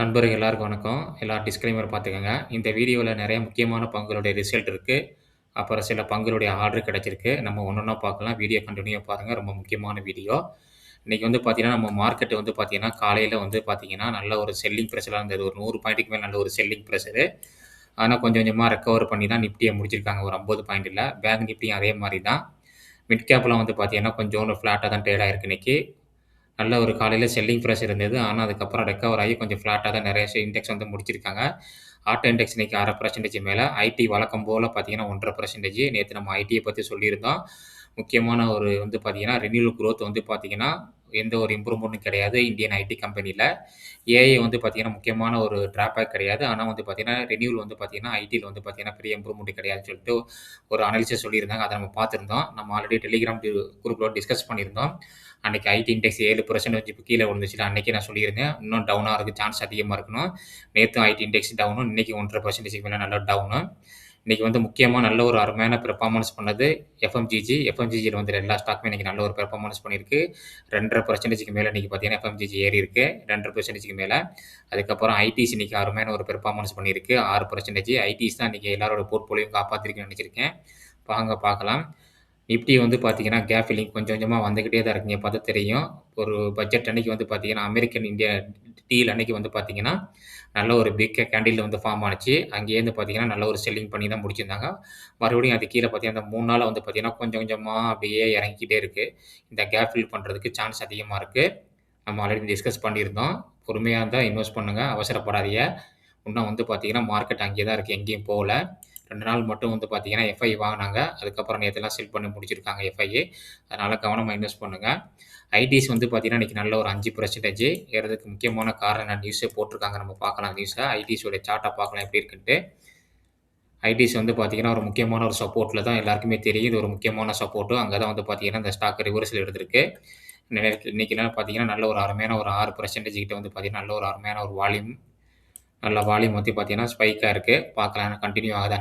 நண்பர்கள் எல்லாருக்கும் வணக்கம். எல்லா டிஸ்க்ளைமர் பார்த்துக்கோங்க இந்த வீடியோவில் நிறைய முக்கியமான பங்குகளுடைய ரிசல்ட் இருக்குது அப்புறம் சில பங்குகளுடைய ஆர்டர் கிடச்சிருக்கு நம்ம ஒன்றா பார்க்கலாம். வீடியோ கண்டினியூ பாருங்கள் ரொம்ப முக்கியமான வீடியோ. இன்றைக்கி வந்து பார்த்திங்கன்னா நம்ம மார்க்கெட் வந்து பார்த்திங்கன்னா காலையில் வந்து பார்த்தீங்கன்னா, நல்ல ஒரு செல்லிங் ப்ரெஷராக இருந்தது. ஒரு நூறு பாயிண்ட்டுக்கு மேலே நல்ல ஒரு செல்லிங் ப்ரெஷரு ஆனால் கொஞ்சம் கொஞ்சமாக ரெக்கவர் பண்ணி தான் நிஃப்டிய முடிச்சிருக்காங்க ஒரு ஐம்பது பாயிண்ட்டில் பேங்க் நிஃப்டியும் அதே மாதிரி தான். மிட் கேப்லாம் வந்து பார்த்தீங்கன்னா, கொஞ்சோண்டு ஃப்ளாட்டாக தான் ட்ரேட் ஆயிருக்கு இன்னைக்கு. நல்ல ஒரு காலையில் செல்லிங் பிரஷர் இருந்தது. ஆனால் அதுக்கப்புறம் ரெக்கவர் ஆகி கொஞ்சம் ஃப்ளாட்டாக தான் நிறைய இண்டெக்ஸ் வந்து முடிச்சிருக்காங்க. ஆட்டோ இண்டெக்ஸ் இன்னைக்கு அரை பர்சன்டேஜ் மேலே ஐடி வழக்கம் போல் பார்த்தீங்கன்னா ஒன்றரை பர்சன்டேஜ் நேற்று நம்ம ஐடியை பற்றி சொல்லியிருந்தோம். முக்கியமான ஒரு வந்து பார்த்தீங்கன்னா, ரெனியூவல் குரோத் வந்து பார்த்தீங்கன்னா, எந்த ஒரு இம்ப்ரூவ்மெண்ட்டும் கிடையாது இந்தியன் ஐடி கம்பெனியில் ஏஐ வந்து பார்த்தீங்கன்னா, முக்கியமான ஒரு ட்ராபேக் கிடையாது. ஆனால் வந்து பார்த்தீங்கன்னா, ரெனியூவல் வந்து பார்த்தீங்கன்னா, ஐடியில் வந்து பார்த்தீங்கன்னா, பெரிய இம்ப்ரூவ்மெண்ட் கிடையாதுன்னு சொல்லிட்டு ஒரு அனலிசிஸ் சொல்லியிருந்தாங்க. அதை நம்ம பார்த்துருந்தோம் நம்ம ஆல்ரெடி டெலிகிராம் குரூப்பில் டிஸ்கஸ் பண்ணியிருந்தோம். அன்னைக்கு ஐடி இண்டெக்ஸ் 7% கீழ விழுந்துச்சுன்னு அன்றைக்கி நான் சொல்லியிருந்தேன். இன்னும் டவுனாக இருக்குது சான்ஸ் அதிகமாக இருக்கணும் நேற்று ஐடி இண்டெக்ஸ் டவுனு. இன்றைக்கி ஒன்றரை பர்சன்டேஜ் மேலே நல்லா டவுனு. இன்னைக்கு வந்து முக்கியமாக நல்ல ஒரு அருமையான பெர்ஃபார்மன்ஸ் பண்ணது எஃப்எம்ஜிஜி. எஃப்எம்ஜிஜியில் வந்து எல்லா ஸ்டாக்குமே இன்னைக்கு நல்ல ஒரு பெர்ஃபார்மன்ஸ் பண்ணியிருக்கு. ரெண்டரை பர்சன்டேஜ்க்கு மேலே இன்றைக்கி பார்த்தீங்கன்னா, எஃப்எம்ஜிஜி ஏறி இருக்குது ரெண்டரை பர்சன்டேஜ்க்கு மேலே அதுக்கப்புறம் ஐடிஸ் இன்றைக்கி அருமையான ஒரு பெர்ஃபார்மன்ஸ் பண்ணியிருக்கு. ஆறு பர்சன்டேஜ் ஐடிஸ் தான் இன்னைக்கு எல்லாரோட போர்ட்ஃபோலியோவும் காப்பாத்திருக்குன்னு நினச்சிருக்கேன் வாங்க பார்க்கலாம். நிஃப்டி வந்து பார்த்தீங்கன்னா, கேப் ஃபில்லிங் கொஞ்சம் கொஞ்சமாக வந்துக்கிட்டே தான் இருக்குங்க. பார்த்தா தெரியும். ஒரு பட்ஜெட் அன்னைக்கு வந்து பார்த்தீங்கன்னா, அமெரிக்கன் இந்தியா டீல் அன்னைக்கு வந்து பார்த்தீங்கன்னா, நல்ல ஒரு பிக் கேண்டில் வந்து ஃபார்ம் ஆனிச்சு அங்கேருந்து பார்த்தீங்கன்னா, நல்ல ஒரு செல்லிங் பண்ணி தான் முடிச்சிருந்தாங்க. மறுபடியும் அது கீழே பார்த்தீங்கன்னா, அந்த மூணு நாள் வந்து பார்த்தீங்கன்னா, கொஞ்சம் கொஞ்சமாக அப்படியே இறங்கிக்கிட்டே இருக்குது இந்த கேப் ஃபில் பண்ணுறதுக்கு சான்ஸ் அதிகமாக இருக்குது நம்ம ஆல்ரெடி டிஸ்கஸ் பண்ணியிருந்தோம். பொறுமையாக இருந்தால் இன்வெஸ்ட் பண்ணுங்க. அவசரப்படாதீங்க. இன்னும் வந்து பார்த்தீங்கன்னா, மார்க்கெட் அங்கேயே தான் இருக்குது எங்கேயும் போகல. ரெண்டு நாள் மட்டும் வந்து பார்த்தீங்கன்னா, எஃப்ஐ வாங்கினாங்க அதுக்கப்புறம் நேற்றுலாம் செல் பண்ணி முடிச்சிருக்காங்க எஃப்ஐஏ அதனால் கவனமாக இன்வெஸ்ட் பண்ணுங்கள் ஐடிஸ் வந்து பார்த்தீங்கன்னா, இன்னைக்கு நல்ல ஒரு அஞ்சு பர்சன்டேஜ் ஏறதுக்கு முக்கியமான காரணம் என்ன நியூஸே போட்டிருக்காங்க. நம்ம பார்க்கலாம் நியூஸை ஐடிஸோட சார்ட்டை பார்க்கலாம் எப்படி இருக்குன்ட்டு. ஐடிஸ் வந்து பார்த்தீங்கன்னா, ஒரு முக்கியமான ஒரு சப்போர்ட்டில் தான் எல்லாருக்குமே தெரியும். இது ஒரு முக்கியமான சப்போர்ட்டும் அங்கே தான் வந்து பார்த்தீங்கன்னா, இந்த ஸ்டாக் ரிவர்சல் எடுத்திருக்கு. நேத்து பார்த்தீங்கன்னா, நல்ல ஒரு அருமையான ஒரு ஆறு பர்சன்டேஜ் கிட்ட வந்து பார்த்தீங்கன்னா, நல்ல ஒரு அருமையான ஒரு வால்யூம் நல்ல வால்யூம் வந்து பார்த்தீங்கன்னா, ஸ்பைக்காக இருக்குது பார்க்கலாம் கண்டினியூ ஆகுதா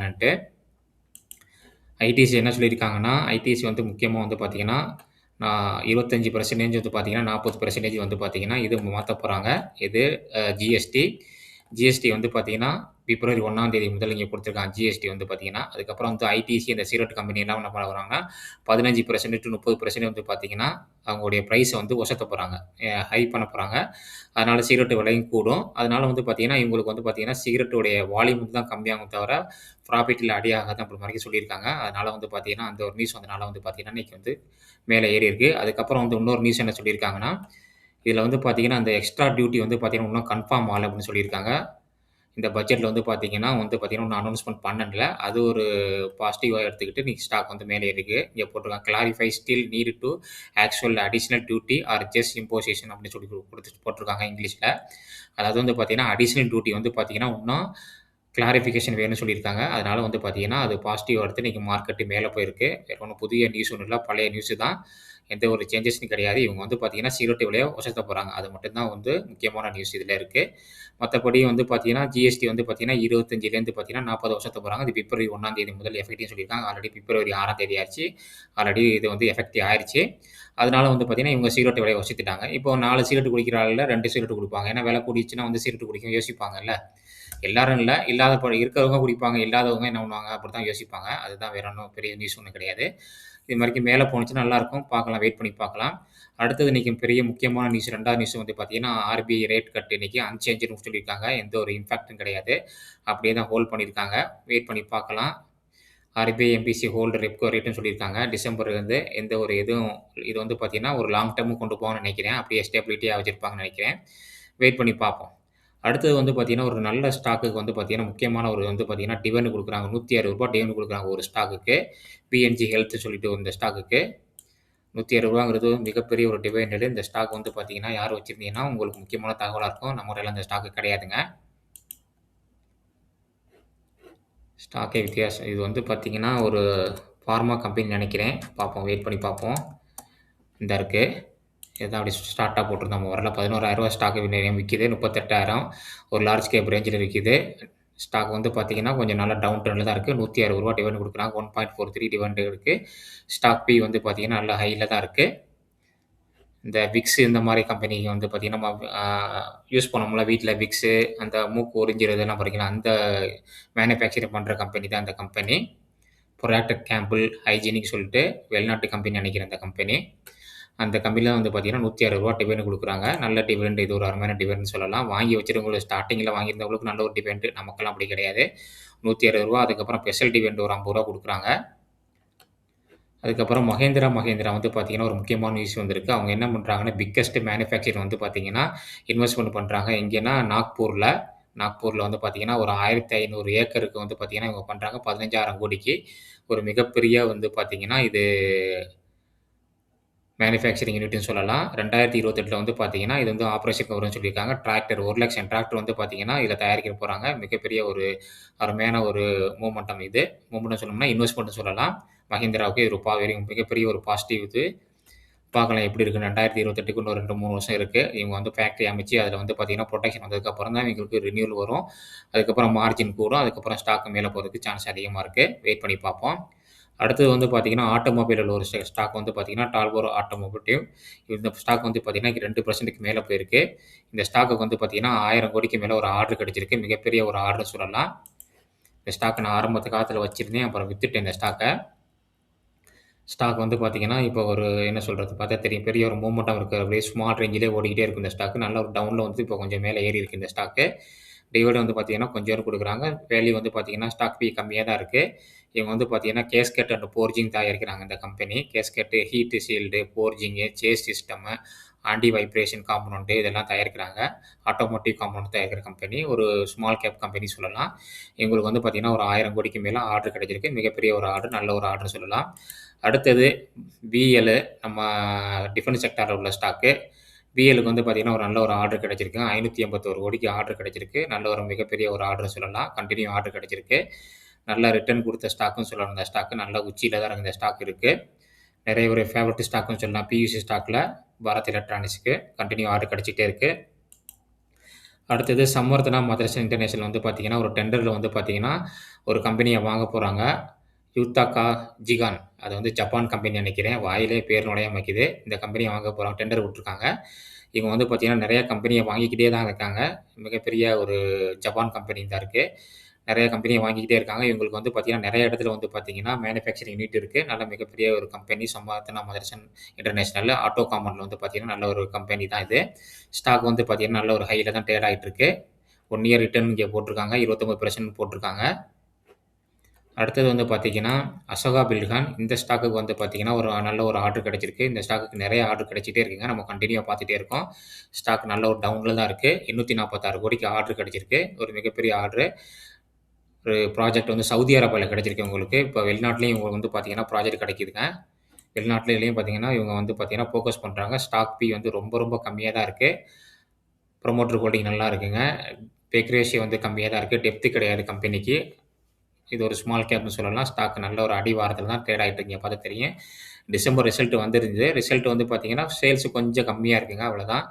ஐடிசி என்ன சொல்லியிருக்காங்கன்னா, ஐடிசி வந்து முக்கியமாக வந்து பார்த்தீங்கன்னா, நான் 25% வந்து பார்த்தீங்கன்னா, 40% வந்து பார்த்தீங்கன்னா, இது மாற்ற போகிறாங்க இது ஜிஎஸ்டி. ஜிஎஸ்டி வந்து பார்த்தீங்கன்னா, பிப்ரவரி ஒன்றாம் தேதி முதல் இங்கே கொடுத்துருக்காங்க ஜிஎஸ்டி வந்து பார்த்தீங்கன்னா, அதுக்கப்புறம் வந்து ஐடிசி இந்த சீரட் கம்பெனி எல்லாம் என்ன பண்ணுறாங்கன்னா பதினஞ்சு பர்சன்ட் டு முப்பது பர்சன்ட் வந்து பார்த்தீங்கன்னா, அவங்களுடைய ப்ரைஸை வந்து ஒசத்த போகிறாங்க ஹை பண்ண போகிறாங்க அதனால் சிகரெட் விலையும் கூடும். அதனால் வந்து பார்த்திங்கன்னா இவங்களுக்கு வந்து பார்த்தீங்கன்னா, சிகரெட்டோடைய வால்யூம் வந்து தான் கம்மியாகும் தவிர, ப்ராஃபிட்டில் அடி ஆகாது அப்படி மாரி சொல்லியிருக்காங்க. அதனால் வந்து பார்த்திங்கன்னா அந்த ஒரு நியூஸ் வந்தனால வந்து பார்த்தீங்கன்னா, இன்னைக்கு வந்து மேலே ஏறி இருக்குது அதுக்கப்புறம் வந்து இன்னொரு நியூஸ் என்ன சொல்லியிருக்காங்கன்னா, இதில் வந்து பார்த்தீங்கன்னா, அந்த எக்ஸ்ட்ரா டியூட்டி வந்து பார்த்திங்கன்னா இன்னும் கன்ஃபார்ம் ஆகலை அப்படின்னு சொல்லியிருக்காங்க. இந்த பட்ஜெட்ல வந்து பார்த்தீங்கன்னா வந்து பார்த்தீங்கன்னா, ஒன்றும் அனௌன்ஸ்மெண்ட் பண்ணல. அது ஒரு பாசிட்டிவாக எடுத்துக்கிட்டு இன்னைக்கு ஸ்டாக் வந்து மேலே இருக்குது இங்கே போட்டிருக்காங்க. Clarify still need to actual additional duty or just imposition அப்படின்னு சொல்லி கொடுத்து போட்டிருக்காங்க இங்கிலீஷில் அதாவது வந்து பார்த்தீங்கன்னா, அடிஷனல் டியூட்டி வந்து பார்த்தீங்கன்னா, இன்னும் கிளாரிஃபிகேஷன் வேணும்னு சொல்லியிருக்காங்க. அதனால வந்து பார்த்தீங்கன்னா, அது பாசிட்டிவ் எடுத்து இன்றைக்கி மார்க்கெட்டு மேலே போயிருக்கு. வேற புதிய நியூஸ் ஒன்றும் இல்லை பழைய நியூஸு தான். எந்த ஒரு சேஞ்சஸும் கிடையாது. இவங்க வந்து பார்த்தீங்கன்னா, சிகரெட் விலையை உசத்த போகிறாங்க அது மட்டும் தான் வந்து முக்கியமான நியூஸ் இதில் இருக்குது மற்றபடி வந்து பார்த்தீங்கன்னா, ஜிஎஸ்டி வந்து பார்த்தீங்கன்னா, 25லேருந்து பார்த்தீங்கன்னா, 40 உசத்தப் போகிறாங்க இது பிப்ரவரி 1ஆம் தேதி முதல் எஃபெக்ட்ன்னு சொல்லியிருக்காங்க. ஆல்ரெடி பிப்ரவரி ஆறாம் தேதி ஆயிடுச்சு ஆல்ரெடி இது வந்து எஃபெக்டிவ் ஆயிடுச்சு அதனால வந்து பார்த்தீங்கன்னா, இவங்க சீரோட்டு விலையை வசித்துட்டாங்க இப்போ நாலு சீரோட்டு குடிக்கிற ஆளில் ரெண்டு சீரோட்டு கொடுப்பாங்க ஏன்னா விலை கூடிச்சுன்னா வந்து சீரோட்டு குடிக்க யோசிப்பாங்கல்ல. எல்லாரும் இல்லை இல்லாத ப இருக்கிறவங்க குடிப்பாங்க. இல்லாதவங்க என்ன பண்ணுவாங்க அப்படி தான் யோசிப்பாங்க. அதுதான் வேற ஒன்றும் பெரிய நியூஸ் ஒன்றும் கிடையாது. இது மாதிரி மேலே போனுச்சுன்னா நல்லாயிருக்கும் பார்க்கலாம். வெயிட் பண்ணி பார்க்கலாம். அடுத்தது இன்றைக்கி பெரிய முக்கியமான நியூஸ் ரெண்டாவது நியூஸ் வந்து பார்த்தீங்கன்னா, ஆர்பிஐ ரேட் கட் இன்னைக்கு அன்சேஞ்சுன்னு சொல்லியிருக்காங்க. எந்த ஒரு இம்பாக்டும் கிடையாது. அப்படியே தான் ஹோல்ட் பண்ணியிருக்காங்க. வெயிட் பண்ணி பார்க்கலாம். ஆர்பிஐ எம்பிசி ஹோல்ட் ரெப்கோ ரேட்டுன்னு சொல்லியிருக்காங்க. டிசம்பர்லேருந்து எந்த ஒரு இதுவும் இது வந்து பார்த்தீங்கன்னா, ஒரு லாங் டெர்முக்கு கொண்டு போகணும்னு நினைக்கிறேன் அப்படியே ஸ்டெபிலிட்டியாக வச்சுருப்பாங்கன்னு நினைக்கிறேன் வெயிட் பண்ணி பார்ப்போம். அடுத்தது வந்து பார்த்தீங்கன்னா, ஒரு நல்ல ஸ்டாக்குக்கு வந்து பார்த்தீங்கன்னா, முக்கியமான ஒரு வந்து பார்த்தீங்கன்னா, டிவிடெண்ட் குடுக்குறாங்க. ரூ. 160 டிவிடெண்ட் குடுக்குறாங்க ஒரு ஸ்டாக்குக்கு. பிஎன்ஜி ஹெல்த் சொல்லிட்டு இந்த ஸ்டாக்குக்கு. நூற்றி அறுபது ரூபாங்கிறது மிகப்பெரிய ஒரு டிவிடெண்ட். இந்த ஸ்டாக் வந்து பார்த்தீங்கன்னா, யார் வச்சிருந்தீங்கன்னா, உங்களுக்கு முக்கியமான தகவலாக இருக்கும். நம்ம முறையில் இந்த ஸ்டாக்கு கிடையாதுங்க. ஸ்டாக்கே வித்தியாசம். இது வந்து பார்த்தீங்கன்னா, ஒரு ஃபார்மா கம்பெனி நினைக்கிறேன் பார்ப்போம். வெயிட் பண்ணி பார்ப்போம். இந்த இருக்குது இதுதான் அப்படி ஸ்டார்ட்டாக போட்டிருந்தோம். நம்ம ஊர்ல ஸ்டாக் 11,000 ஸ்டாக் விக்குது. 38,000 ஒரு லார்ஜ் கேப் ரேஞ்சில் விற்கிது ஸ்டாக் வந்து பார்த்தீங்கன்னா, கொஞ்சம் நல்லா டவுன் டவுனில் தான் இருக்குது நூற்றி அறுபது ரூபா டிவெண்ட் கொடுக்குறாங்க one point four three dividend இருக்குது ஸ்டாக் பி வந்து பார்த்தீங்கன்னா, நல்ல ஹையில் தான் இருக்குது இந்த விக்ஸ் இந்த மாதிரி கம்பெனிக்கு வந்து பார்த்தீங்கன்னா, நம்ம யூஸ் பண்ணோம்ல வீட்டில் விக்ஸு, அந்த மூக்கு உறிஞ்சுறதெல்லாம் பார்த்தீங்கன்னா, அந்த மேனுஃபேக்சரிங் பண்ணுற கம்பெனி தான் அந்த கம்பெனி. ப்ரொடக்ட் கேம்பிள் ஹைஜீனிக் சொல்லிட்டு வெளிநாட்டு கம்பெனி நினைக்கிறேன் அந்த கம்பெனி. அந்த கம்பியில் வந்து பார்த்தீங்கன்னா, ரூ. 160 டிவிடெண்ட் கொடுக்குறாங்க நல்ல டிவிடெண்ட் இது ஒரு அருமையான டிவிடெண்ட் சொல்லலாம். வாங்கி வச்சிருக்கவங்களுக்கு ஸ்டார்டிங்கில் வாங்கியிருந்தவங்களுக்கு நல்ல ஒரு டிவிடெண்ட். நமக்கெல்லாம் அப்படி கிடையாது. நூற்றி அறுபது ரூபா அதுக்கப்புறம் ஸ்பெஷல் டிவிடெண்ட் ஒரு ஐம்பது ரூபா கொடுக்குறாங்க அதுக்கப்புறம் மகேந்திரா மகேந்திரா வந்து பார்த்தீங்கன்னா, ஒரு முக்கியமான நியூஸ் வந்திருக்கு. அவங்க என்ன பண்ணுறாங்கன்னா பிக்கஸ்ட் மேனுஃபேக்சர் வந்து பார்த்தீங்கன்னா, இன்வெஸ்ட்மெண்ட் பண்ணுறாங்க எங்கேன்னா நாக்பூரில் நாக்பூரில் வந்து பார்த்தீங்கன்னா, ஒரு 1500 ஏக்கருக்கு வந்து பார்த்தீங்கன்னா, இவங்க பண்ணுறாங்க பதினஞ்சாயிரம் கோடிக்கு. ஒரு மிகப்பெரிய வந்து பார்த்தீங்கன்னா, இது மேனுஃபேக்சரிங் யூனிட்னு சொல்லலாம். 2028ல வந்து பார்த்தீங்கன்னா, இது வந்து ஆப்ரேஷன் வரும்னு சொல்லியிருக்காங்க. டிராக்டர் ஒரு லட்சம் டிராக்டர் வந்து பார்த்தீங்கன்னா, இதில் தயாரிக்க போகிறாங்க மிகப்பெரிய ஒரு அருமையான ஒரு மூமெண்டம் இது. மூமெண்ட்னு சொல்லணும்னா இன்வெஸ்ட்மெண்ட்னு சொல்லலாம். மஹிந்திராவுக்கு இது ஒரு பா வெரி மிகப்பெரிய ஒரு பாசிட்டிவ் இது. பார்க்கலாம் எப்படி இருக்குது ரெண்டாயிரத்தி இருபத்தெட்டுக்கு இன்னும் 2, 3 வருஷம் இருக்குது இவங்க வந்து ஃபேக்ட்ரி அமைச்சு அதில் வந்து பார்த்தீங்கன்னா, புரொடக்ஷன் வந்ததுக்கப்புறம் தான் இவங்களுக்கு ரினியூவல் வரும். அதுக்கப்புறம் மார்ஜின் கூடும். அதுக்கப்புறம் ஸ்டாக் மேலே போகிறதுக்கு சான்ஸ் அதிகமாக இருக்குது வெயிட் பண்ணி பார்ப்போம். அடுத்தது வந்து பார்த்தீங்கன்னா, ஆட்டோமொபைலில் ஒரு ஸ்டாக் வந்து பார்த்தீங்கன்னா, டால்போரோ ஆட்டோமோட்டிவ். இந்த ஸ்டாக் வந்து பார்த்தீங்கன்னா, 2%க்கு மேல போயிருக்கு. இந்த ஸ்டாக்குக்கு வந்து பார்த்தீங்கன்னா, ஆயிரம் கோடிக்கு மேலே ஒரு ஆர்டர் கிடச்சிருக்கு மிகப்பெரிய ஒரு ஆர்டர் சொல்லலாம். இந்த ஸ்டாக்கை நான் ஆரம்பத்து காலத்தில் வச்சிருந்தேன். அப்புறம் வித்துட்டேன் இந்த ஸ்டாக்கை ஸ்டாக் வந்து பார்த்தீங்கன்னா, இப்போ ஒரு என்ன சொல்கிறது பார்த்தா தெரியும். பெரிய ஒரு மூமெண்ட்டாக இருக்குது அப்படியே ஸ்மால் ரேஞ்சிலே ஓடிக்கிட்டே இருக்கும் இந்த ஸ்டாக். நல்ல ஒரு டவுனில் வந்து இப்போ கொஞ்சம் மேலே ஏறி இருக்குது இந்த ஸ்டாக்கு. டிவைடு வந்து பார்த்தீங்கன்னா, கொஞ்சம் கொடுக்குறாங்க வேல்யூ வந்து பார்த்தீங்கன்னா, ஸ்டாக் பி கம்மியாக தான் இருக்குது இவங்க வந்து பார்த்தீங்கன்னா, கேஸ்கெட் அண்ட் போர்ஜிங் தயாரிக்கிறாங்க இந்த company. Gasket, heat shield, forging, chassis system anti vibration component இதெல்லாம் தயாரிக்கிறாங்க. ஆட்டோமோட்டிவ் காம்பனண்ட் தயாரிக்கிற கம்பெனி. ஒரு ஸ்மால் கேப் கம்பெனி சொல்லலாம். எங்களுக்கு வந்து பார்த்தீங்கன்னா, ஒரு ஆயிரம் கோடிக்கு மேலே ஆர்டர் கிடைச்சிருக்கு. மிகப்பெரிய ஒரு ஆர்டர். நல்ல ஒரு ஆர்டர் சொல்லலாம். அடுத்தது பிஎல் நம்ம டிஃபென்ஸ் செக்டாரில் உள்ள ஸ்டாக்கு. பிஎலுக்கு வந்து பார்த்தீங்கன்னா, ஒரு நல்ல ஒரு ஆர்டர் கிடைச்சிருக்கு. 581 கோடிக்கு ஆர்டர் கிடைச்சிருக்கு. நல்ல ஒரு மிகப்பெரிய ஒரு ஆர்டர் சொல்லலாம். கண்டினியூ ஆர்டர் கிடைச்சிருக்கு. நல்ல ரிட்டர்ன் கொடுத்த ஸ்டாக்குன்னு சொல்லலாம் அந்த ஸ்டாக்கு. நல்ல உச்சியில் தான் இந்த ஸ்டாக் இருக்குது நிறைய ஒரு ஃபேவரட் ஸ்டாக்குன்னு சொல்லலாம். பியூசி ஸ்டாக்கில் பாரத் எலக்ட்ரானிக்ஸ்க்கு கண்டினியூ ஆர்டர் கிடச்சிட்டே இருக்குது அடுத்தது சம்மர்தனா மதர்சன் இன்டர்நேஷனல் வந்து பார்த்தீங்கன்னா, ஒரு டெண்டரில் வந்து பார்த்தீங்கன்னா, ஒரு கம்பெனியை வாங்க போகிறாங்க யூத்தாக்கா ஜிகான். அது வந்து ஜப்பான் கம்பெனி நினைக்கிறேன் வாயிலே பேர் நுழையமைக்குது இந்த கம்பெனியை வாங்க போகிறாங்க டெண்டர் விட்டுருக்காங்க. இவங்க வந்து பார்த்தீங்கன்னா, நிறைய கம்பெனியை வாங்கிக்கிட்டே தான் இருக்காங்க. மிகப்பெரிய ஒரு ஜப்பான் கம்பெனி தான் இருக்குது நிறைய கம்பெனியை வாங்கிக்கிட்டே இருக்காங்க. இவங்களுக்கு வந்து பார்த்தீங்கன்னா, நிறைய இடத்துல வந்து பார்த்தீங்கன்னா, மேனுஃபேக்சரிங் யூனிட் இருக்குது நல்ல மிகப்பெரிய ஒரு company Samvardhana Motherson international. Auto காமனில் வந்து பார்த்தீங்கன்னா, நல்ல ஒரு கம்பெனி தான் இது. ஸ்டாக் வந்து பார்த்தீங்கன்னா, நல்ல ஒரு ஹையில் தான் ட்ரேட் ஆகிட்டு இருக்கு. ஒன் இயர் ரிட்டர்ன் இங்கே போட்டிருக்காங்க இருபத்தொம்பது பர்சன்ட் போட்டிருக்காங்க அடுத்தது வந்து பார்த்தீங்கன்னா, அசோகா பில்கான் இந்த ஸ்டாக்குக்கு வந்து பார்த்தீங்கன்னா, ஒரு நல்ல ஒரு ஆர்டர் கிடைச்சிருக்கு. இந்த ஸ்டாக்குக்கு நிறைய ஆர்டர் கிடைச்சிட்டே இருக்குங்க. நம்ம கண்டினியூவாக பார்த்துட்டே இருக்கோம். ஸ்டாக் நல்ல ஒரு டவுனில் தான் இருக்குது எண்ணூற்றி நாற்பத்தாறு கோடிக்கு ஆர்டர் கிடைச்சிருக்கு. ஒரு மிகப்பெரிய ஆர்டர் ஒரு ப்ராஜெக்ட் வந்து சவுதி அரேபியாவில் கிடைச்சிருக்கு உங்களுக்கு இப்போ வெளிநாட்டிலையும் இவங்களுக்கு வந்து பார்த்தீங்கன்னா, ப்ராஜெக்ட் கிடைக்குதுங்க. வெளிநாட்டிலையும் பார்த்தீங்கன்னா, இவங்க வந்து பார்த்தீங்கன்னா, ஃபோக்கஸ் பண்ணுறாங்க ஸ்டாக் பி வந்து ரொம்ப ரொம்ப கம்மியாக தான் இருக்குது ப்ரொமோட்டர் ஹோல்டிங் நல்லா இருக்குங்க. பேக்ரேஷியோ வந்து கம்மியாக தான் இருக்குது டெப்த் கிடையாது கம்பெனிக்கு. இது ஒரு ஸ்மால் கேப்னு சொல்லலாம். ஸ்டாக் நல்ல ஒரு அடிவாரத்தில தான் ட்ரேட் ஆகிட்டு இருக்கீங்க பார்த்து தெரியும். டிசம்பர் ரிசல்ட் வந்துருந்தது. ரிசல்ட் வந்து பார்த்தீங்கன்னா, சேல்ஸ் கொஞ்சம் கம்மியாக இருக்குங்க. அவ்வளோதான்.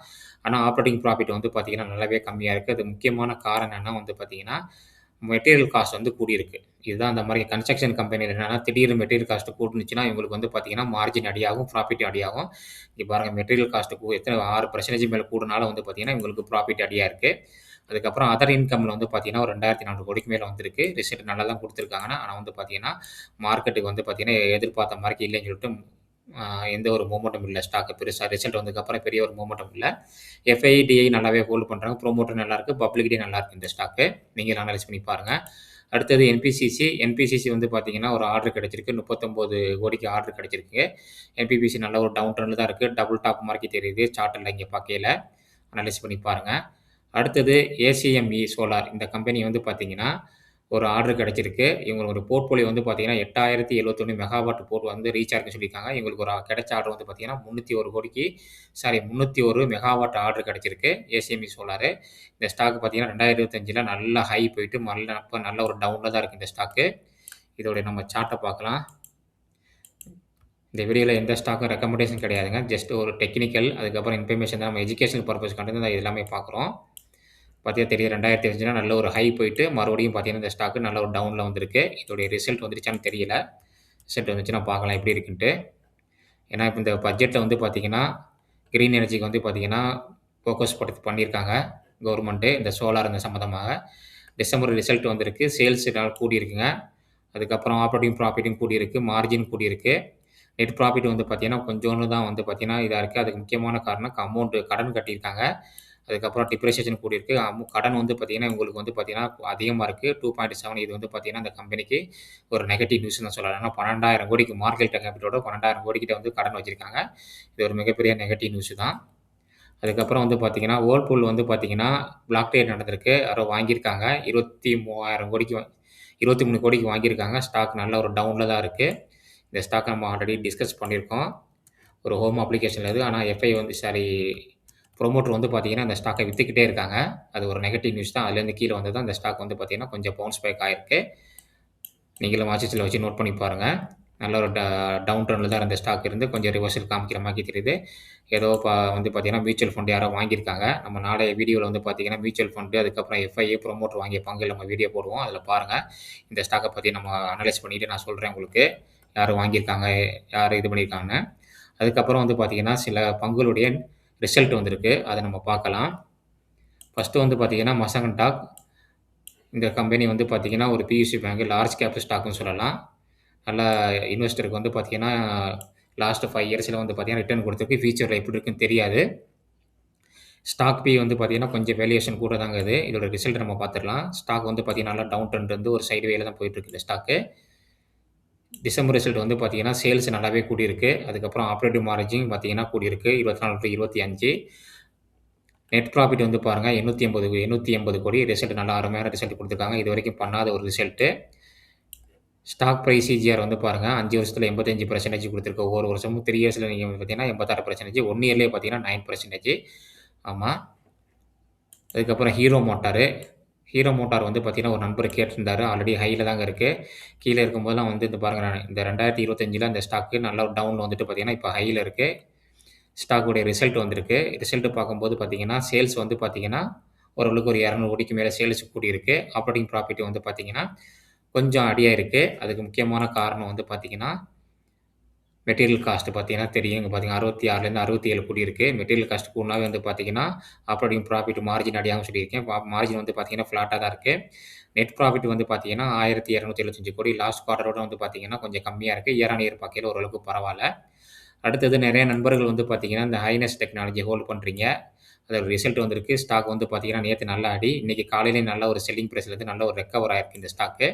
ஆனால் ஆப்ரேட்டிங் ப்ராஃபிட் வந்து பார்த்தீங்கன்னா, நல்லாவே கம்மியாக இருக்குது அது முக்கியமான காரணம் என்ன வந்து பார்த்தீங்கன்னா, மெட்டீரியல் காஸ்ட் வந்து கூடியிருக்கு. இதுதான் அந்த மாதிரி கன்ஸ்ட்ரக்ஷன் கம்பெனியில் என்னென்னா திடீர்னு மெட்டீரியல் காஸ்ட் கூட்டுனுச்சுன்னா, இவங்களுக்கு வந்து பார்த்தீங்கன்னா, மார்ஜின் அடியாகும், ப்ராஃபிட் அடியாகும். இங்கே பாருங்கள் மெட்டீரியல் காஸ்ட் கூ எத்தனை ஆறு பர்சன்டேஜ் மேலே கூடுனாலும் வந்து பார்த்தீங்கன்னா, இவங்களுக்கு ப்ராஃபிட் அடியாக இருக்குது அதுக்கப்புறம் அதர் இன்கம்ல வந்து பார்த்தீங்கன்னா, ஒரு 2400 கோடிக்கு மேலே வந்திருக்கு. ரிசல்ட் நல்லா தான் கொடுத்துருக்காங்கன்னா ஆனால் வந்து பார்த்தீங்கன்னா, மார்க்கெட்டுக்கு வந்து பார்த்தீங்கன்னா, எதிர்பார்த்த மாதிரி இல்லைன்னு சொல்லிட்டு எந்த ஒரு மூமெண்டும் இல்லை ஸ்டாக்கு பெருசாக ரிசல்ட் வந்ததுக்கப்புறம் பெரிய ஒரு மூமெண்டும் இல்லை எஃப்ஐடிஐ நல்லாவே ஹோல்ட் பண்ணுறாங்க ப்ரோமோட்டர் நல்லாயிருக்கு இருக்கு. நல்லாயிருக்கு நல்லா இந்த ஸ்டாக்கு. நீங்கள் அனலைஸ் பண்ணி பாருங்கள் அடுத்தது என்பிசிசி. என்பிசிசி வந்து பார்த்தீங்கன்னா, ஒரு ஆர்டர் கிடைச்சிருக்கு. 39 கோடிக்கு ஆர்டர் கிடைச்சிருக்கு. என்பிபிசி நல்ல ஒரு டவுன் ட்ரெண்டில் தான் இருக்குது டபுள் டாப் மார்க்கெட் தெரியுது. சார்ட்டில் இங்கே பார்க்கையில் அனலைஸ் பண்ணி பாருங்கள் அடுத்தது ஏசிஎம்இ சோலார். இந்த கம்பெனி வந்து பார்த்தீங்கன்னா, ஒரு ஆர்டர் கிடைச்சிருக்கு. இவங்களுக்கு ஒரு போர்ட்ஃபோலியோ வந்து பார்த்தீங்கன்னா, 8071 மெகாவாட் போர்ட் வந்து ரீச் ஆயிருக்குன்னு சொல்லியிருக்காங்க. இவங்களுக்கு ஒரு கிடைச்ச ஆர்டர் வந்து பார்த்தீங்கன்னா, 301 கோடிக்கு சாரி 301 மெகாவாட் ஆர்டர் கிடைச்சிருக்கு. ஏசிஎம்இ சோலார் இந்த ஸ்டாக் பார்த்தீங்கன்னா, 2025ல நல்ல ஹை போயிட்டு நல்ல இப்ப நல்ல ஒரு டவுனில் தான் இருக்குது இந்த ஸ்டாக்கு. இதோடைய நம்ம சார்ட்டை பார்க்கலாம். இந்த வீடியோவில் எந்த ஸ்டாக்கும் ரெக்கமெண்டேஷன் கிடையாதுங்க. ஜஸ்ட் ஒரு டெக்னிக்கல் அதுக்கப்புறம் இன்ஃபர்மேஷன் தான் நம்ம எஜுகேஷன் பர்ப்பஸ்க்காண்டி தான் இது எல்லாமே பார்க்குறோம். பார்த்தீங்கன்னா தெரியுது 2025ல நல்ல ஒரு ஹை போயிட்டு மறுபடியும் பார்த்தீங்கன்னா, இந்த ஸ்டாக் நல்ல ஒரு டவுனில் வந்திருக்கு. இதோடைய ரிசல்ட் வந்துருச்சான்னு தெரியல. ரிசல்ட் வந்துச்சுன்னா பார்க்கலாம் எப்படி இருக்குன்ட்டு. ஏன்னா, இப்போ இந்த பட்ஜெட்டில் வந்து பார்த்தீங்கன்னா, கிரீன் எனர்ஜிக்கு வந்து பார்த்தீங்கன்னா, ஃபோக்கஸ் படுத் பண்ணியிருக்காங்க கவர்மெண்ட்டு. இந்த சோலார் இந்த சம்மந்தமாக. டிசம்பர் ரிசல்ட் வந்திருக்கு. சேல்ஸ் கூடியிருக்குங்க. அதுக்கப்புறம் ஆப்ரேட்டிங் ப்ராஃபிட்டும் கூடியிருக்கு. மார்ஜின் கூடியிருக்கு. நெட் ப்ராஃபிட் வந்து பார்த்தீங்கன்னா, கொஞ்சோண்டு தான் வந்து பார்த்தீங்கன்னா, இதாக இருக்குது அதுக்கு முக்கியமான காரணம் அமௌண்ட்டு கடன் கட்டியிருக்காங்க. அதுக்கப்புறம் டிப்ரிசியேஷன் கூடியிருக்கு. அமௌ கடன் வந்து பார்த்தீங்கன்னா, உங்களுக்கு வந்து பார்த்தீங்கன்னா, அதிகமா இருக்கு. 2.7 இது வந்து பார்த்தீங்கன்னா, அந்த கம்பெனிக்கு ஒரு நெகட்டிவ் நியூஸ் தான் சொல்லலாம். ஏன்னா 12,000 கோடிக்கு மார்க்கெட் கேபிட்டலோட 12,000 கோடி கிட்ட வந்து கடன் வச்சிருக்காங்க. இது ஒரு மிகப்பெரிய நெகட்டிவ் நியூஸ் தான். அதுக்கப்புறம் வந்து பார்த்தீங்கன்னா, வேர்ல்பூல் வந்து பார்த்தீங்கன்னா, பிளாக் ட்ரேட் நடந்திருக்கு. யாரோ வாங்கியிருக்காங்க. 23,000 கோடிக்கு இருபத்தி மூணு கோடிக்கு வாங்கியிருக்காங்க. ஸ்டாக் நல்ல ஒரு டவுனில் தான் இருக்குது இந்த ஸ்டாக் நம்ம ஆல்ரெடி டிஸ்கஸ் பண்ணியிருக்கோம். ஒரு ஹோம் அப்ளிகேஷன் இது. ஆனால் எஃப்ஐ வந்து சாரி ப்ரொமோட்டர் வந்து பார்த்தீங்கன்னா, அந்த ஸ்டாக்கை வித்துக்கிட்டே இருக்காங்க. அது ஒரு நெகட்டிவ் நியூஸ் தான். அதுலேருந்து கீழே வந்து தான் அந்த ஸ்டாக் வந்து பார்த்தீங்கன்னா, கொஞ்சம் பவுன்ஸ் பேக் ஆயிருக்கு. நீங்களும் வாட்சஸ்ல வச்சு நோட் பண்ணி பாருங்கள் நல்ல ஒரு ட டவுன் ட்ரெண்டில் தான் இருந்த ஸ்டாக் இருந்து கொஞ்சம் ரிவர்சல் காமிக்கிற மாதிரி தெரியுது. ஏதோ ப வந்து பார்த்தீங்கன்னா, மியூச்சுவல் ஃபண்ட் யாரோ வாங்கியிருக்காங்க. நம்ம நாளைய வீடியோவில் வந்து பார்த்தீங்கன்னா, மியூச்சுவல் ஃபண்டு அதுக்கப்புறம் எஃப்ஐஏ ப்ரொமோட்டர் வாங்கிய பங்கு நம்ம வீடியோ போடுவோம். அதில் பாருங்கள் இந்த ஸ்டாக்கை பற்றி நம்ம அனலைஸ் பண்ணிவிட்டு நான் சொல்கிறேன் உங்களுக்கு. யார் வாங்கியிருக்காங்க, யார் இது பண்ணியிருக்காங்கன்னு. அதுக்கப்புறம் வந்து பார்த்தீங்கன்னா, சில பங்குகளுடைய ரிசல்ட் வந்திருக்கு. அதை நம்ம பார்க்கலாம். ஃபர்ஸ்ட்டு வந்து பார்த்தீங்கன்னா, மசகன்டாக். இந்த கம்பெனி வந்து பார்த்திங்கன்னா ஒரு பியூசி பேங்க் லார்ஜ் கேப் ஸ்டாக்னு சொல்லலாம். நல்லா இன்வெஸ்டருக்கு வந்து பார்த்தீங்கன்னா, லாஸ்ட் ஃபைவ் இயர்ஸில் வந்து பார்த்தீங்கன்னா, ரிட்டர்ன் கொடுத்துருக்கு ஃபியூச்சரில் எப்படி இருக்குன்னு தெரியாது. ஸ்டாக் பி வந்து பார்த்திங்கன்னா கொஞ்சம் வேல்யூஷன் கூட தாங்க இது. இதோட ரிசல்ட் நம்ம பார்த்துடலாம் ஸ்டாக் வந்து பார்த்தீங்கன்னா, நல்லா டவுன் ட்ரெண்ட் வந்து ஒரு சைடு வேல தான் போயிட்டுருக்கு இந்த ஸ்டாக்கு. டிசம்பர் ரிசல்ட் வந்து பார்த்தீங்கன்னா, சேல்ஸ் நல்லாவே கூடியிருக்கு. அதுக்கப்புறம் ஆப்ரேட்டிவ் மார்ஜின் பார்த்தீங்கன்னா, கூடியிருக்கு. இருபத்தி நாலு டு இருபத்தி அஞ்சு நெட் ப்ராஃபிட் வந்து பாருங்கள் எண்ணூற்றி ஐம்பது எண்ணூற்றி எண்பது கோடி. ரிசல்ட் நல்லா அருமையான ரிசல்ட் கொடுத்துருக்காங்க இது வரைக்கும் பண்ணாத ஒரு ரிசல்ட்டு. ஸ்டாக் ப்ரைஸ் சிஜிஆர் வந்து பாருங்க 5 வருஷத்துல 85% குடுத்திருக்கு. ஒவ்வொரு வருஷமும் த்ரீ இயர்ஸில் நீங்கள் பார்த்தீங்கன்னா எண்பத்தாறு பர்சன்டேஜ் ஒன் இயர்லேயே பார்த்தீங்கன்னா நைன் பர்சன்டேஜ் ஆமாம் அதுக்கப்புறம் ஹீரோ மோட்டாரு. ஹீரோ மோட்டார் வந்து பார்த்தீங்கன்னா, ஒரு நண்பர் கேட்டிருந்தாரு. ஆல்ரெடி ஹையில் தாங்க இருக்குது கீழே இருக்கும்போதெல்லாம் வந்து இந்த பாருங்க இந்த 2025ல இந்த ஸ்டாக்கு நல்ல ஒரு டவுன்ல வந்துட்டு பார்த்தீங்கன்னா, இப்போ ஹையில் இருக்குது ஸ்டாக்குடைய ரிசல்ட் வந்திருக்கு. ரிசல்ட்டு பார்க்கும்போது பார்த்தீங்கன்னா, சேல்ஸ் வந்து பார்த்தீங்கன்னா, ஓரளவுக்கு ஒரு 200 கோடிக்கு மேலே சேல்ஸ் கூடியிருக்கு. ஆப்ரேட்டிங் ப்ராஃபிட் வந்து பார்த்தீங்கன்னா, கொஞ்சம் அடியாக இருக்குது அதுக்கு முக்கியமான காரணம் வந்து பார்த்தீங்கன்னா, மெட்டீரியல் காஸ்ட் பார்த்தீங்கன்னா தெரியும். இங்கே பார்த்தீங்கன்னா 66லேருந்து 67 கூடியிருக்கு. மெட்டீரியல் காஸ்ட் கூடனாவே வந்து பார்த்தீங்கன்னா, ஆப்ரேட்டிங் ப்ராஃபிட் மார்ஜின் அடையாமல் சொல்லியிருக்கேன். மார்ஜின் வந்து பார்த்தீங்கன்னா, ஃப்ளாட்டாக தான் இருக்குது நெட் ப்ராஃபிட் வந்து பார்த்தீங்கன்னா, 1275 கோடி. லாஸ்ட் குவார்டரோட வந்து பார்த்தீங்கன்னா, கொஞ்சம் கம்மியாக இருக்குது இயர் ஆன் இயர் பார்க்கையில் ஓரளவுக்கு பரவாயில்ல அடுத்தது நிறைய நண்பர்கள் வந்து பார்த்தீங்கன்னா, இந்த ஹைனஸ் டெக்னாலஜி ஹோல்ட் பண்ணுறீங்க அதோட ரிசல்ட் வந்திருக்கு. ஸ்டாக் வந்து பார்த்தீங்கன்னா, நேற்று நல்ல அடி. இன்றைக்கி காலையிலேயே நல்ல ஒரு செல்லிங் ப்ரைஸ்லேருந்து நல்ல ஒரு ரெக்கவர் ஆகிருக்கு இந்த ஸ்டாக்கு.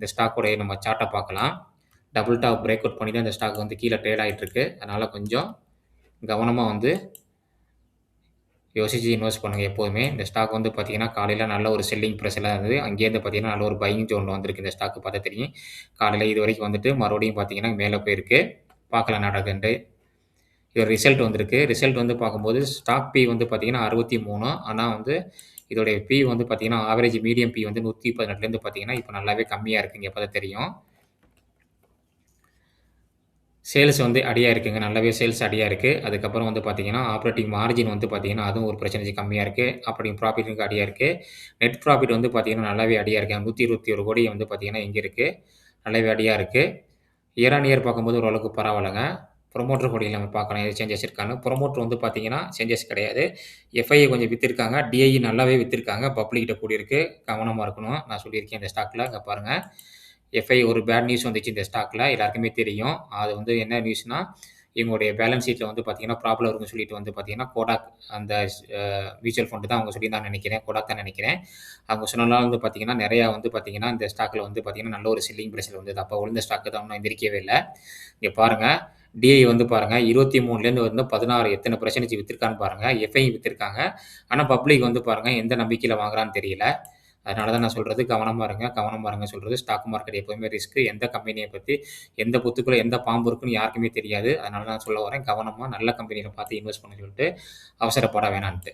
இந்த ஸ்டாக்கோடைய நம்ம சார்ட்டை பார்க்கலாம். டபுள் டாப் பிரேக் அவுட் பண்ணி தான் இந்த ஸ்டாக் வந்து கீழே ட்ரேட் ஆகிட்டுருக்கு அதனால் கொஞ்சம் கவனமாக வந்து யோசிச்சு இன்வெஸ்ட் பண்ணுங்கள் எப்போதுமே. இந்த ஸ்டாக் வந்து பார்த்தீங்கன்னா, காலையில் நல்ல ஒரு செல்லிங் பிரஷர்ல இருந்தது. அங்கேருந்து பார்த்தீங்கன்னா, நல்ல ஒரு பையிங் ஜோன்ல வந்திருக்கு இந்த ஸ்டாக்கு பார்த்தா தெரியும். இது வரைக்கும் வந்துட்டு மறுபடியும் பார்த்தீங்கன்னா, மேலே போயிருக்கு. பார்க்கலாம் நடக்குன்ட்டு இதோட ரிசல்ட் வந்திருக்கு. ரிசல்ட் வந்து பார்க்கும்போது ஸ்டாக் பி வந்து பார்த்தீங்கன்னா, 63 ஆனா வந்து இதோடைய பி வந்து பார்த்தீங்கன்னா, ஆவரேஜ் மீடியம் பி வந்து 118லேருந்து பார்த்தீங்கன்னா, இப்போ நல்லாவே கம்மியாக இருக்குங்க பார்த்தா தெரியும். சேல்ஸ் வந்து அடியாக இருக்குங்க. நல்லாவே சேல்ஸ் அடியாக இருக்குது அதுக்கப்புறம் வந்து பார்த்தீங்கன்னா, ஆப்ரேட்டிங் மார்ஜின் வந்து பார்த்திங்கன்னா அதுவும் ஒரு பிரச்சனை கம்மியாக இருக்குது ஆப்ரேட்டிங் ப்ராஃபிட்டும் அடியாக இருக்குது நெட் ப்ராஃபிட் வந்து பார்த்தீங்கன்னா, நல்லாவே அடியாக இருக்குது நூற்றி இருபத்தி ஒரு கோடி வந்து பார்த்திங்கன்னா இங்கே இருக்குது நல்லாவே அடியாக இருக்குது இயர் ஆன் இயர் பார்க்கும்போது ஓரளவுக்கு பரவாயில்லைங்க ப்ரொமோட்டர் கோடியில் நம்ம பார்க்கலாம் எது சேஞ்சஸ் இருக்கான்னு. ப்ரொமோட்டர் வந்து பார்த்தீங்கன்னா, சேஞ்சஸ் கிடையாது. எஃப்ஐஏ கொஞ்சம் விற்றுருக்காங்க டிஐஇ நல்லாவே விற்றுருக்காங்க பப்ளிக்கிட்ட கூடியிருக்கு. கவனமாக இருக்கணும். நான் சொல்லியிருக்கேன் இந்த ஸ்டாக்ல. அங்கே பாருங்கள் எஃப்ஐ ஒரு பேட் நியூஸ் வந்துச்சு இந்த ஸ்டாக்ல. எல்லாருக்குமே தெரியும். அது வந்து என்ன நியூஸ்னா, இவங்களுடைய பேலன்ஸ் ஷீட்ல வந்து பார்த்தீங்கன்னா, ப்ராப்ளம் இருக்குன்னு சொல்லிட்டு வந்து பார்த்தீங்கன்னா, கோடாக் அந்த மியூச்சுவல் ஃபண்டு தான் அவங்க சொல்லி தான் நினைக்கிறேன் கோடாக் தான் நினைக்கிறேன் அவங்க சொன்னாலும் வந்து பார்த்தீங்கன்னா, நிறையா வந்து பார்த்தீங்கன்னா, இந்த ஸ்டாக்ல வந்து பார்த்தீங்கன்னா, நல்ல ஒரு செல்லிங் பிரஷர் வந்தது. அப்போ விழுந்த ஸ்டாக்கு தான் இன்னும் எந்திரிக்கவே இல்லை இங்கே பாருங்க. டிஐ வந்து பாருங்க 23லேருந்து வந்து 16 எத்தன பெர்சன்டேஜ் விற்றுருக்கான்னு பாருங்க. எஃப்ஐ வித்துருக்காங்க ஆனால் பப்ளிக் வந்து பாருங்க எந்த நம்பிக்கையில் வாங்குறான்னு தெரியல. அதனால தான் நான் சொல்கிறது கவனமாக இருங்க. கவனமா இருங்க சொல்கிறது ஸ்டாக் மார்க்கெட் எப்போவுமே ரிஸ்க்கு எந்த கம்பெனியை பற்றி எந்த பொத்துக்குள்ளே எந்த பாம்பு இருக்குன்னு யாருக்குமே தெரியாது. அதனால நான் சொல்ல வரேன். கவனமாக நல்ல கம்பெனியில் பார்த்து இன்வெஸ்ட் பண்ண சொல்லிட்டு, அவசரப்பட வேணான்ட்டு.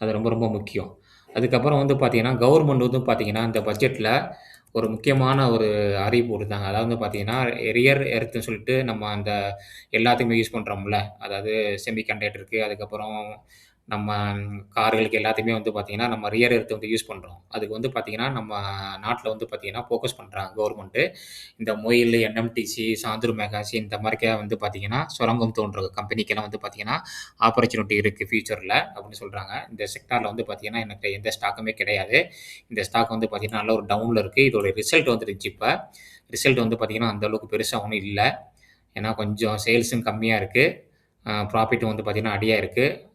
அது ரொம்ப ரொம்ப முக்கியம். அதுக்கப்புறம் வந்து பார்த்தீங்கன்னா, கவர்மெண்ட் வந்து பார்த்தீங்கன்னா, இந்த பட்ஜெட்டில் ஒரு முக்கியமான ஒரு அறிவிப்பு குடுத்தாங்க. அதாவது வந்து பார்த்தீங்கன்னா, ரியர் எர்த்துன்னு சொல்லிட்டு நம்ம அந்த எல்லாத்துக்குமே யூஸ் பண்ணுறோம்ல அதாவது செமி கண்டக்டருக்கு, அதுக்கப்புறம் நம்ம கார்களுக்கு எல்லாத்தையுமே வந்து பார்த்தீங்கன்னா, நம்ம ரியர் எடுத்து வந்து யூஸ் பண்ணுறோம் அதுக்கு வந்து பார்த்தீங்கன்னா, நம்ம நாட்டில் வந்து பார்த்தீங்கன்னா, ஃபோக்கஸ் பண்ணுறாங்க கவர்மெண்ட்டு. இந்த மொயில், என்எம்டிசி, சாந்தூர் மெகாசி இந்த மாதிரிக்கே வந்து பார்த்தீங்கன்னா, சுரங்கம் தோன்ற கம்பெனிக்கெல்லாம் வந்து பார்த்தீங்கன்னா, ஆப்பர்ச்சுனிட்டி இருக்குது ஃப்யூச்சரில் அப்படின்னு சொல்கிறாங்க இந்த செக்டாரில் வந்து பார்த்தீங்கன்னா, எனக்கு எந்த ஸ்டாக்குமே கிடையாது. இந்த ஸ்டாக் வந்து பார்த்தீங்கன்னா, நல்ல ஒரு டவுனில் இருக்குது இதோட ரிசல்ட் வந்துருச்சு இப்போ. ரிசல்ட் வந்து பார்த்தீங்கன்னா, அந்த அளவுக்கு ஒன்றும் இல்லை. ஏன்னா கொஞ்சம் சேல்ஸும் கம்மியாக இருக்குது ப்ராஃபிட்டும் வந்து பார்த்தீங்கன்னா, அடியாக இருக்குது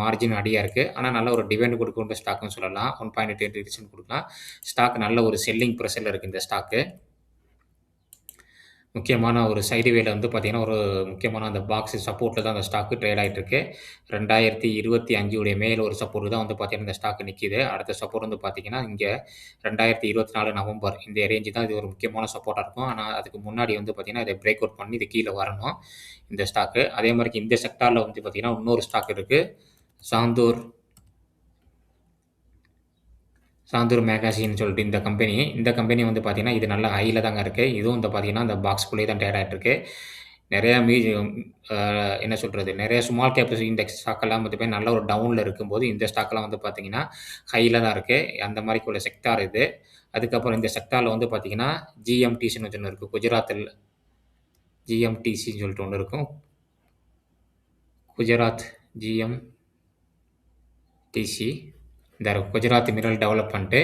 மார்ஜின் அடியாக இருக்குது ஆனால் நல்ல ஒரு டிவெண்ட் குடுக்குன்ற ஸ்டாக்குன்னு சொல்லலாம். 1.8 ரிட்டர்ன் கொடுக்கலாம் ஸ்டாக் நல்ல ஒரு செல்லிங் ப்ரெஷரில் இருக்குது இந்த ஸ்டாக்கு. முக்கியமான ஒரு சைடு வேல வந்து பார்த்தீங்கன்னா, ஒரு முக்கியமான அந்த பாக்ஸ் சப்போர்ட்டில் தான் அந்த ஸ்டாக்கு ட்ரேட் ஆயிட்டு இருக்கு. 2025 உடைய மேல் ஒரு சப்போர்ட் தான் வந்து பார்த்தீங்கன்னா, இந்த ஸ்டாக்கு நிற்கிது அடுத்த சப்போர்ட் வந்து பார்த்தீங்கன்னா, இங்க 2024 நவம்பர் இந்த ரேஞ்ச் தான் இது ஒரு முக்கியமான சப்போர்ட்டாக இருக்கும். ஆனால் அதுக்கு முன்னாடி வந்து பார்த்தீங்கன்னா, இதை பிரேக் அவுட் பண்ணி இது கீழே வரணும் இந்த ஸ்டாக்கு. அதே மாதிரி இந்த செக்டாரில் வந்து பார்த்தீங்கன்னா, இன்னொரு ஸ்டாக் இருக்குது சாந்தூர் சாந்தூர் மேகாசின்னு சொல்லிட்டு இந்த கம்பெனி. இந்த கம்பெனி வந்து பார்த்தீங்கன்னா, இது நல்ல ஹையில் தாங்க இருக்குது இதுவும் வந்து பார்த்தீங்கன்னா, அந்த பாக்ஸ்குள்ளேயே தான் டேட் ஆயிட்டு நிறையா மீ என்ன சொல்கிறது நிறைய ஸ்மால் கேப் இண்டெக்ஸ் ஸ்டாக்கெல்லாம் வந்து நல்ல ஒரு டவுனில் இருக்கும்போது, இந்த ஸ்டாக்கெல்லாம் வந்து பார்த்திங்கன்னா ஹையில் தான் இருக்குது அந்த மாதிரி உள்ள செக்டார் இது. அதுக்கப்புறம் இந்த செக்டாரில் வந்து பார்த்தீங்கன்னா, ஜிஎம்டிசின்னு ஒன்று இருக்குது குஜராத்தில் ஜிஎம்டிசின்னு சொல்லிட்டு ஒன்று இருக்கும். Gujarat GM DC. இந்த குஜராத் மினரல் டெவலப்மெண்ட்டு.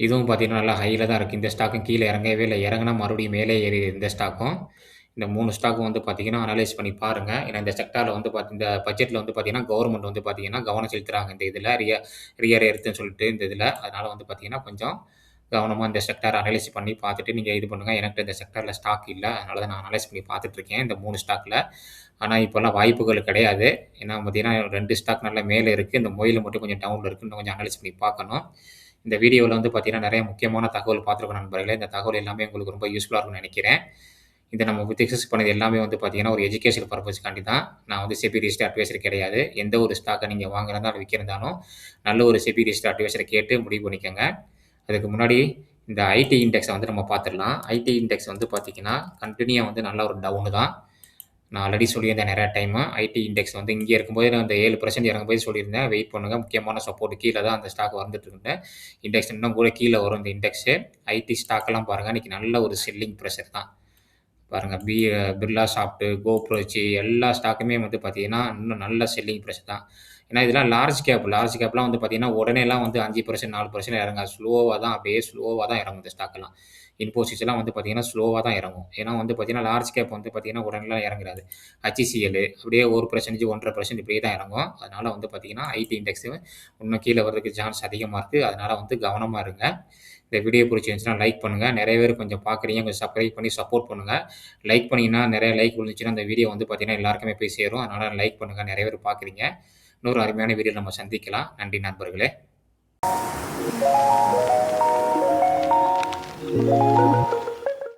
இதுவும் பார்த்திங்கன்னா நல்லா ஹையில் தான் இருக்குது இந்த ஸ்டாக்கும் கீழே இறங்கவே இல்லை. இறங்குனா மறுபடியும் மேலே ஏறிது இந்த ஸ்டாக்கும். இந்த மூணு ஸ்டாக்கும் வந்து பார்த்தீங்கன்னா, அனலைஸ் பண்ணி பாருங்கள் ஏன்னா இந்த செக்டாரில் வந்து பார்த்து இந்த பட்ஜெட்டில் வந்து பார்த்திங்கன்னா கவர்மெண்ட் வந்து பார்த்தீங்கன்னா, கவனம் செலுத்துகிறாங்க இந்த இதில். ரிய ரியர் எடுத்துன்னு சொல்லிட்டு இந்த இதில். அதனால் வந்து பார்த்திங்கன்னா கொஞ்சம் கவனமாக இந்த செக்டார் அனலைஸ் பண்ணி பார்த்துட்டு நீங்கள் இது பண்ணுங்கள் என்கிட்ட இந்த செக்டாரில் ஸ்டாக் இல்லை. அதனால தான் நான் அனலைஸ் பண்ணி பார்த்துட்ருக்கேன் இந்த மூணு ஸ்டாக்கில் ஆனால் இப்போல்லாம் வாய்ப்புகள் கிடையாது. ஏன்னா பார்த்தீங்கன்னா, ரெண்டு ஸ்டாக் நல்லா மேலே இருக்குது இந்த மொயில் மட்டும் கொஞ்சம் டவுனில் இருக்குன்னு கொஞ்சம் அனலைஸ் பண்ணி பார்க்கணும். இந்த வீடியோவில் வந்து பார்த்தீங்கன்னா, நிறைய முக்கியமான தகவல் பார்த்துருக்கோம் நண்பர்களே. இந்த தகவல் எல்லாமே உங்களுக்கு ரொம்ப யூஸ்ஃபுல்லாக இருக்கும்னு நினைக்கிறேன் இந்த நம்ம டிஸ்கஸ் பண்ணது எல்லாமே வந்து பார்த்தீங்கன்னா, ஒரு எஜுகேஷன் பர்பஸ்க்காண்டி தான். நான் வந்து செபி ரிஜிஸ்டர் அட்வைசர் கிடையாது. எந்த ஒரு ஸ்டாக்கை நீங்கள் வாங்குறதாலும், விக்கிறதாலும் நல்ல ஒரு செபி ரிஜிஸ்டர் அட்வைசரை கேட்டு முடிவு பண்ணிக்கோங்க அதுக்கு முன்னாடி இந்த ஐடி இண்டெக்ஸை வந்து நம்ம பார்த்துடலாம். ஐடி இண்டெக்ஸ் வந்து பார்த்திங்கன்னா கண்டினியூ வந்து நல்ல ஒரு டவுனு தான். நான் ஆல்ரெடி சொல்லியிருந்தேன் நிறையா டைமு. ஐடி இண்டெக்ஸ் வந்து இங்கே இருக்கும்போது நான் அந்த ஏழு பர்சன்ட் இறங்கும்போது சொல்லியிருந்தேன். வெயிட் பண்ணுங்கள் முக்கியமான சப்போர்ட் கீழே தான் அந்த ஸ்டாக் வந்துட்டு இருந்தேன் இண்டெக்ஸ் இன்னும் கூட கீழே வரும் இந்த இண்டெக்ஸு. ஐடி ஸ்டாக்கெல்லாம் பாருங்கள் இன்றைக்கி நல்ல ஒரு செல்லிங் ப்ரெஷர் தான். பாருங்கள் பி பிர்லா சாஃப்ட்டு கோப்ரோச்சி எல்லா ஸ்டாக்குமே வந்து பார்த்தீங்கன்னா, இன்னும் நல்ல செல்லிங் ப்ரெஷர் தான். ஏன்னா இதெல்லாம் லார்ஜ் கேப். லார்ஜ் கேப்லாம் வந்து பார்த்தீங்கன்னா, உடனேலாம் வந்து அஞ்சு பர்சன்ட் நாலு பர்சன்ட் இறங்க ஸ்லோவாக தான் அப்படியே ஸ்லோவாக தான் இறங்கும் இந்த ஸ்டாக்லாம். இன்ஃபோசிஸ்லாம் வந்து பார்த்தீங்கன்னா, ஸ்லோவாக தான் இறங்கும். ஏன்னா வந்து பார்த்தீங்கன்னா, லார்ஜ் கேப் வந்து பார்த்தீங்கன்னா, உடனேலாம் இறங்குறாது ஹச்சிசிஎல் அப்படியே 1%, 1.5% இப்படியே தான் இறங்கும். அதனால வந்து பார்த்தீங்கன்னா, ஐடி இண்டெக்ஸ் இன்னும் கீழே வர்றதுக்கு சான்ஸ் அதிகமாக இருக்குது அதனால வந்து கவனமாக இருங்க. இந்த வீடியோ பிடிச்சிருந்துச்சுன்னா லைக் பண்ணுங்கள் நிறைய பேர் கொஞ்சம் பார்க்குறீங்க. கொஞ்சம் சப்ஸ்கிரைப் பண்ணி சப்போர்ட் பண்ணுங்கள் லைக் பண்ணிங்கன்னா நிறைய லைக் விழுந்துச்சுன்னா, அந்த வீடியோ வந்து பார்த்தீங்கன்னா, எல்லாருக்குமே போய் சேரும். அதனால் லைக் பண்ணுங்கள் நிறைய பேர் பார்க்குறீங்க. இன்னொரு அருமையான வீடியோல நம்ம சந்திக்கலாம். நன்றி நண்பர்களே.